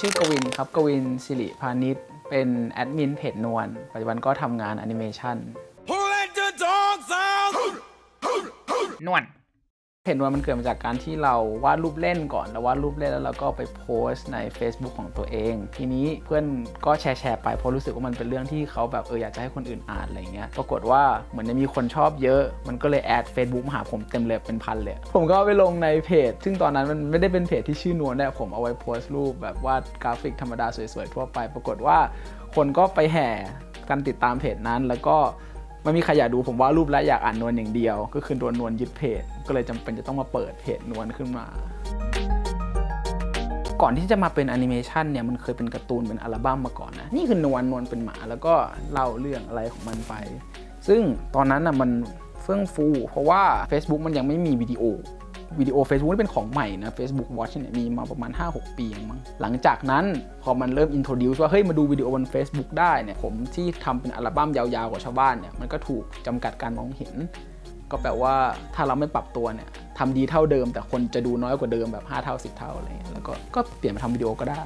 ชื่อกวินครับกวินสิริพานิชเป็นแอดมินเพจนวลปัจจุบันก็ทำงานแอนิเมชัน Who let the dogs out? นวล เพจนวลมันเกิดมาจากการที่เราวาดรูปเล่นก่อน แล้ววาดรูปเล่นแล้วเราก็ไปโพสต์ใน Facebook ของตัวเอง ทีนี้เพื่อนก็แชร์แชร์ไปเพราะรู้สึกว่ามันเป็นเรื่องที่เขาแบบเอออยากจะให้คนอื่นอ่านอะไรเงี้ยปรากฏว่าเหมือนจะมีคนชอบเยอะ มันก็เลยแอด Facebook มาหาผมเต็มเลยเป็นพันเลย ผมก็ไปลงในเพจ ซึ่งตอนนั้นมันไม่ได้เป็นเพจที่ชื่อนวลเนี่ยผมเอาไว้โพสต์รูปแบบวาดกราฟิกธรรมดาสวยๆทั่วไป ปรากฏว่าคนก็ไปแห่กันติดตามเพจนั้นแล้วก็ ไม่มีใครอยากดูผมว่ารูปและอยากอ่านนวลอย่างเดียว ก็คือโดนนวลยึดเพจ ก็เลยจำเป็นจะต้องมาเปิดเพจนวลขึ้นมา ก่อนที่จะมาเป็นแอนิเมชันเนี่ยมันเคยเป็นการ์ตูนเป็นอัลบั้มมาก่อนนะนี่คือนวลนวลเป็นหมา แล้วก็เล่าเรื่องอะไรของมันไป ซึ่งตอนนั้นนะมันเฟื่องฟู เพราะว่า Facebook มันยังไม่มีวิดีโอ วิดีโอ Facebook นี่เป็นของใหม่นะ Facebook Watch เนี่ยมีมาประมาณ 5-6 ปีเองมั้งหลังจากนั้นพอมันเริ่ม introduce ว่าเฮ้ยมาดูวิดีโอบน Facebook ได้เนี่ยผมที่ทำเป็นอัลบั้มยาวๆกว่าชาวบ้านเนี่ยมันก็ถูกจำกัดการมองเห็น ก็แปลว่าถ้าเราไม่ปรับตัวเนี่ยทำดีเท่าเดิม แต่คนจะดูน้อยกว่าเดิมแบบ 5 เท่า 10 เท่าอะไรเงี้ยแล้วก็ก็เปลี่ยนมาทำวิดีโอก็ได้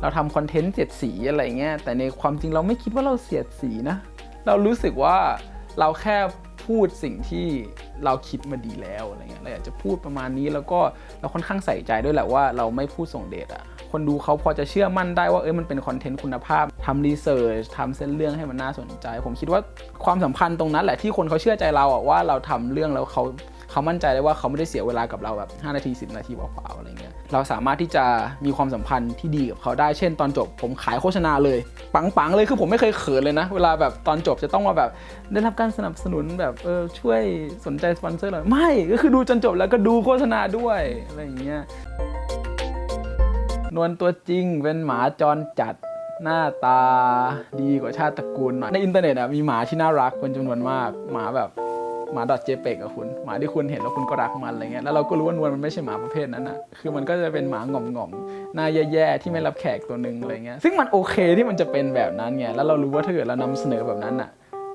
เราทำคอนเทนต์เสียดสีอะไรเงี้ยแต่ในความจริงเราไม่คิดว่าเราเสียดสีนะเรารู้สึกว่าเราแค่ พูดสิ่งที่เราคิดมาดีแล้วอะไรเงี้ยเราอยากจะพูดประมาณนี้แล้วก็เราค่อนข้างใส่ใจด้วยแหละว่าเราไม่พูดส่งเดชอะคนดูเขาพอจะเชื่อมั่นได้ว่าเอ้ยมันเป็นคอนเทนต์คุณภาพทำรีเสิร์ชทำเส้นเรื่องให้มันน่าสนใจ ผมคิดว่าความสัมพันธ์ตรงนั้นแหละที่คนเขาเชื่อใจเราอะว่าเราทำเรื่องแล้วเขา เขามั่นใจได้ว่าเขาไม่ได้เสียเวลากับเราแบบ5นาที10 นาทีเปล่าๆอะไรเงี้ยเราสามารถที่จะมีความสัมพันธ์ที่ดีกับเขาได้เช่น ตอนจบผมขายโฆษณาเลย ปังๆเลยคือผมไม่เคยเขินเลยนะ เวลาแบบตอนจบจะต้องมาแบบได้รับการสนับสนุนแบบเออช่วยสนใจสปอนเซอร์หน่อยไม่ก็คือดูจนจบแล้วก็ดูโฆษณาด้วยอะไรอย่างเงี้ยนวลตัวจริงเป็นหมาจรจัดหน้าตาดีกว่าชาติตระกูลหน่อยในอินเทอร์เน็ตอะมีหมาที่น่ารักเป็นจำนวนมากหมาแบบ หมาดอทเจเปกอะคุณหมาที่คุณเห็นแล้วคุณก็รักมันอะไรเงี้ยแล้วเราก็รู้ว่านวลมันไม่ใช่หมาประเภทนั้นอะคือมันก็จะเป็นหมาหง่อมๆหน้าแย่ๆที่ไม่รับแขกตัวหนึ่งอะไรเงี้ยซึ่งมันโอเคที่มันจะเป็นแบบนั้นไงแล้วเรารู้ว่าถ้าเกิดเรานำเสนอแบบนั้นอะ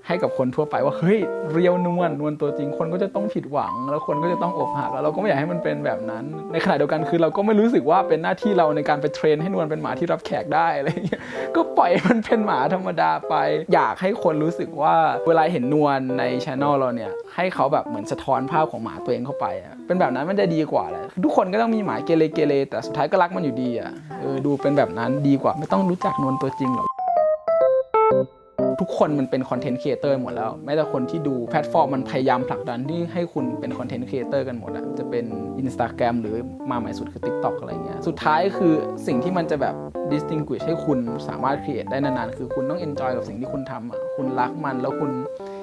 ให้กับคนทั่วไปว่าเฮ้ยเรียวนวลนวลตัวจริง คนก็จะต้องผิดหวัง แล้วคนก็จะต้องอกหักแล้วเราก็ไม่อยากให้มันเป็นแบบนั้น ในขณะเดียวกันคือเราก็ไม่รู้สึกว่าเป็นหน้าที่เราในการไปเทรนให้นวลเป็นหมาที่รับแขกได้อะไรอย่างเงี้ยก็ปล่อยมันเป็นหมาธรรมดาไป อยากให้คนรู้สึกว่าเวลาเห็นนวลในช anel เราเนี่ยให้เขาแบบเหมือนสะท้อนภาพของหมาตัวเองเข้าไปอะเป็นแบบนั้นมันจะดีกว่าแหละทุกคนก็ต้องมีหมาเกเรเกเรแต่สุดท้ายก็รักมันอยู่ดีอะเออดูเป็นแบบนั้นดีกว่าไม่ต้องรู้จักนวลตัวจริงหรอก ทุกคนมันเป็นคอนเทนต์ครีเอเตอร์หมดแล้วแม้แต่คนที่ดูแพลตฟอร์มมันพยายามผลักดันที่ให้คุณเป็นคอนเทนต์ครีเอเตอร์กันหมดอะจะเป็น Instagram หรือมาใหม่สุดคือ TikTok อะไรเงี้ยสุดท้ายคือสิ่งที่มันจะแบบ distinguish ให้คุณสามารถครีเอทได้นานๆ คือคุณต้อง enjoy กับสิ่งที่คุณทำอะคุณรักมันแล้วคุณ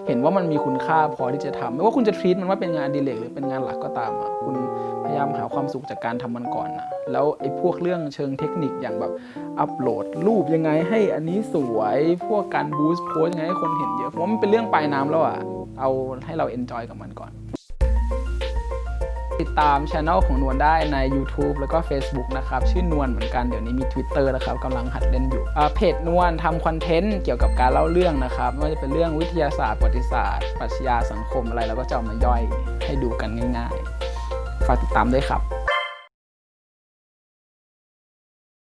เห็นว่ามันมีคุณค่าพอที่จะทำไม่ว่าคุณจะทรีตมันว่าเป็นงานดีเลกหรือเป็นงานหลักก็ตามอะคุณพยายามหาความสุขจากการทำมันก่อนนะแล้วไอ้พวกเรื่องเชิงเทคนิคอย่างแบบอัปโหลดรูปยังไงให้อันนี้สวยพวกการบูสต์โพสยังไงให้คนเห็นเยอะผมว่ามันเป็นเรื่องปลายน้ำแล้วอะเอาให้เราเอนจอยกับมันก่อน ติดตามช anel ของนวลได้ใน YouTube แล้วก็ Facebook นะครับ ชื่อนวลเหมือนกันเดี๋ยวนี้มี Twitter นะครับกำลังหัดเล่นอยู่อ่าเพจนวลทำคอนเทนต์เกี่ยวกับการเล่าเรื่องนะครับไม่ว่าจะเป็นเรื่องวิทยาศาสตร์ประวัติศาสตร์ปรัชญาสังคมอะไรเราก็จะเอามาย่อยให้ดูกันง่าย ๆ ฝากติดตามด้วยครับ